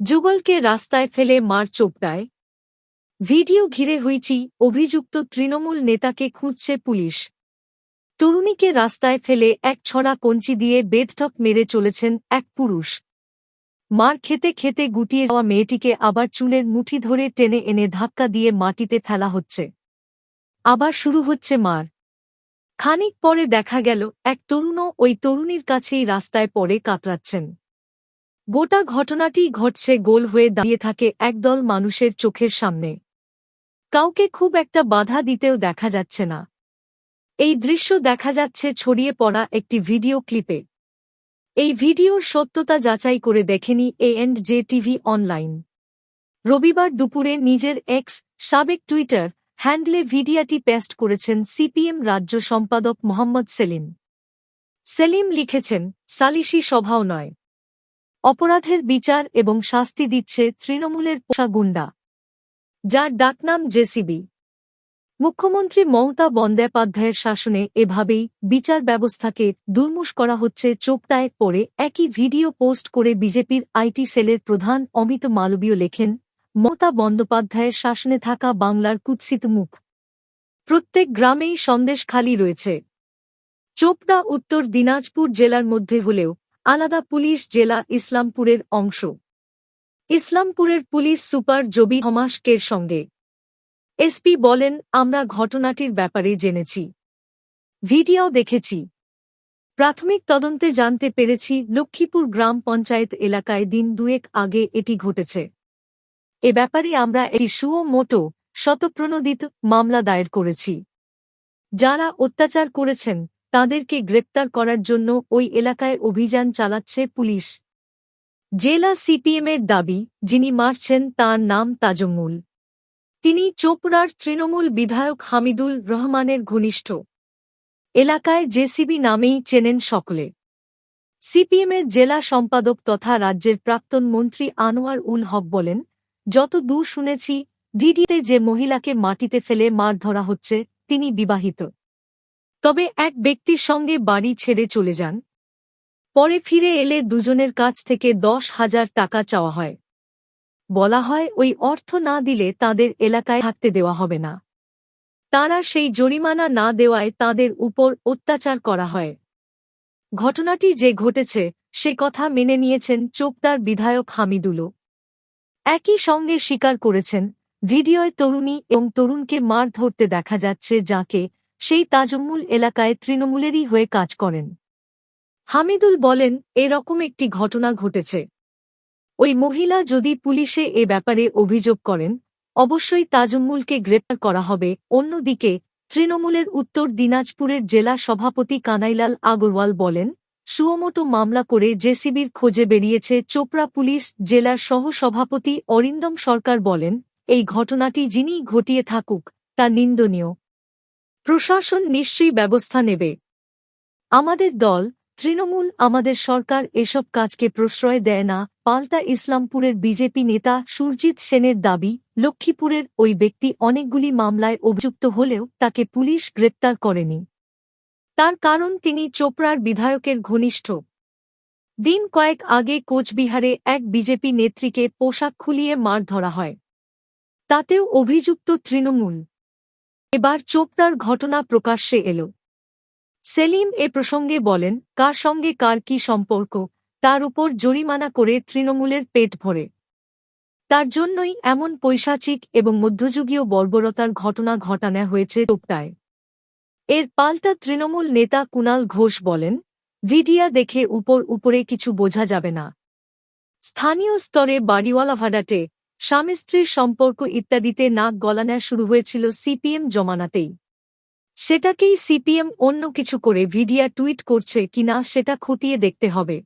যুগলকে রাস্তায় ফেলে মার চোপটায়। ভিডিও ঘিরে হইচি, অভিযুক্ত তৃণমূল নেতাকে খুঁজছে পুলিশ। তরুণীকে রাস্তায় ফেলে এক ছড়া কঞ্চি দিয়ে বেদঠক মেরে চলেছেন এক পুরুষ। মার খেতে খেতে গুটিয়ে যাওয়া মেয়েটিকে আবার চুলের মুঠি ধরে টেনে এনে ধাক্কা দিয়ে মাটিতে ফেলা হচ্ছে। আবার শুরু হচ্ছে মার। খানিক পরে দেখা গেল, এক তরুণও ওই তরুণীর কাছেই রাস্তায় পড়ে কাতরাচ্ছেন। গোটা ঘটনাটি ঘটছে গোল হয়ে দাঁড়িয়ে থাকে একদল মানুষের চোখের সামনে। কাউকে খুব একটা বাধা দিতেও দেখা যাচ্ছে না। এই দৃশ্য দেখা যাচ্ছে ছড়িয়ে পড়া একটি ভিডিও ক্লিপে। এই ভিডিওর সত্যতা যাচাই করে দেখেনি A and J TV online. রবিবার দুপুরে নিজের এক্স সাবেক টুইটার হ্যান্ডলে ভিডিয়াটি পেস্ট করেছেন সিপিএম রাজ্য সম্পাদক মোহাম্মদ সেলিম। সেলিম লিখেছেন, সালিশি সভাও নয়। অপরাধের বিচার এবং শাস্তি দিচ্ছে তৃণমূলের পোষা গুন্ডা। যার ডাকনাম জেসিবি। মুখ্যমন্ত্রী মমতা বন্দ্যোপাধ্যায়ের শাসনে এভাবেই বিচার ব্যবস্থাকে দুর্মুষ করা হচ্ছে চোপটায় পড়ে একই ভিডিও পোস্ট করে বিজেপির আইটি সেলের প্রধান অমিত মালবীয় লেখেন, মমতা বন্দ্যোপাধ্যায়ের শাসনে থাকা বাংলার কুৎসিত মুখ। প্রত্যেক গ্রামেই সন্দেশ খালি রয়েছে। চোপড়া, উত্তর দিনাজপুর জেলার মধ্যে হলেও আলাদা পুলিশ জেলা ইসলামপুরের অংশ। ইসলামপুরের পুলিশ সুপার জবি হমাসকের সঙ্গে। এসপি বলেন, আমরা ঘটনাটির ব্যাপারে জেনেছি। ভিডিও দেখেছি। প্রাথমিক তদন্তে জানতে পেরেছি, লক্ষ্মীপুর গ্রাম পঞ্চায়েত এলাকায় দিন দুয়েক আগে এটি ঘটেছে। এ ব্যাপারে আমরা এটি সুও মোটো, শতপ্রণোদিত মামলা দায়ের করেছি। যারা অত্যাচার করেছেন তাদেরকে গ্রেপ্তার করার জন্য ওই এলাকায় অভিযান চালাচ্ছে পুলিশ। জেলা সিপিএমের দাবি, যিনি মারছেন তার নাম তাজমুল। তিনি চোপড়ার তৃণমূল বিধায়ক হামিদুল রহমানের ঘনিষ্ঠ। এলাকায় জেসিবি নামেই চেনেন সকলে। সিপিএমের জেলা সম্পাদক তথা রাজ্যের প্রাক্তন মন্ত্রী আনোয়ার উল হক বলেন, যত দূর শুনেছি ভিডিওতে যে মহিলাকে মাটিতে ফেলে মার ধরা হচ্ছে, তিনি বিবাহিত। তবে এক ব্যক্তির সঙ্গে বাড়ি ছেড়ে চলে যান। পরে ফিরে এলে দুজনের কাছ থেকে দশ হাজার টাকা চাওয়া হয়। বলা হয় ওই অর্থ না দিলে তাদের এলাকায় থাকতে দেওয়া হবে না। তারা সেই জরিমানা না দেওয়ায় তাদের উপর অত্যাচার করা হয়। ঘটনাটি যে ঘটেছে, সে কথা মেনে নিয়েছেন চোপদার বিধায়ক হামিদুলও একই সঙ্গে স্বীকার করেছেন, ভিডিওয় তরুণী এবং তরুণকে মার ধরতে দেখা যাচ্ছে যাকে সেই তাজম্মুল এলাকায় তৃণমূলেরই হয়ে কাজ করেন। হামিদুল বলেন, এরকম একটি ঘটনা ঘটেছে। ওই মহিলা যদি পুলিশে এ ব্যাপারে অভিযোগ করেন, অবশ্যই তাজম্মুলকে গ্রেপ্তার করা হবে। অন্যদিকে, তৃণমূলের উত্তর দিনাজপুরের জেলা সভাপতি কানাইলাল আগরওয়াল বলেন সুয়মোটো মামলা করে জেসিবির খোঁজে বেরিয়েছে চোপড়া পুলিশ জেলার সহ-সভাপতি অরিন্দম সরকার বলেন, এই ঘটনাটি যিনি ঘটিয়ে থাকুক, তা নিন্দনীয়। প্রশাসন নিশ্চয়ই ব্যবস্থা নেবে। আমাদের দল, তৃণমূল, আমাদের সরকার এসব কাজকে প্রশ্রয় দেয় না, পাল্টা ইসলামপুরের বিজেপি নেতা সুরজিৎ সেনের দাবি, লক্ষ্মীপুরের ওই ব্যক্তি অনেকগুলি মামলায় অভিযুক্ত হলেও তাকে পুলিশ গ্রেপ্তার করেনি। তার কারণ তিনি চোপড়ার বিধায়কের ঘনিষ্ঠ। দিন কয়েক আগে কোচবিহারে এক বিজেপি নেত্রীকে পোশাক খুলিয়ে মার ধরা হয়। তাতেও অভিযুক্ত তৃণমূল এবার চোপড়ার ঘটনা প্রকাশ্যে এল। সেলিম এ প্রসঙ্গে বলেন, কার সঙ্গে কার কি সম্পর্ক, তার উপর জরিমানা করে তৃণমূলের পেট ভরে। তার জন্যই এমন পৈশাচিক এবং মধ্যযুগীয় বর্বরতার ঘটনা ঘটানো হয়েছে টোপটায় এর পাল্টা তৃণমূল নেতা কুনাল ঘোষ বলেন, ভিডিয়া দেখে উপর উপরে কিছু বোঝা যাবে না। স্থানীয় স্তরে বাড়িওয়ালা ভাডাটে স্বামী স্ত্রীর সম্পর্ক ইত্যাদিতে নাক গলানো শুরু হয়েছিল সিপিএম জমানাতেই। সেটাকেই সিপিএম অন্য কিছু করে ভিডিয়া টুইট করছে কিনা সেটা খতিয়ে দেখতে হবে।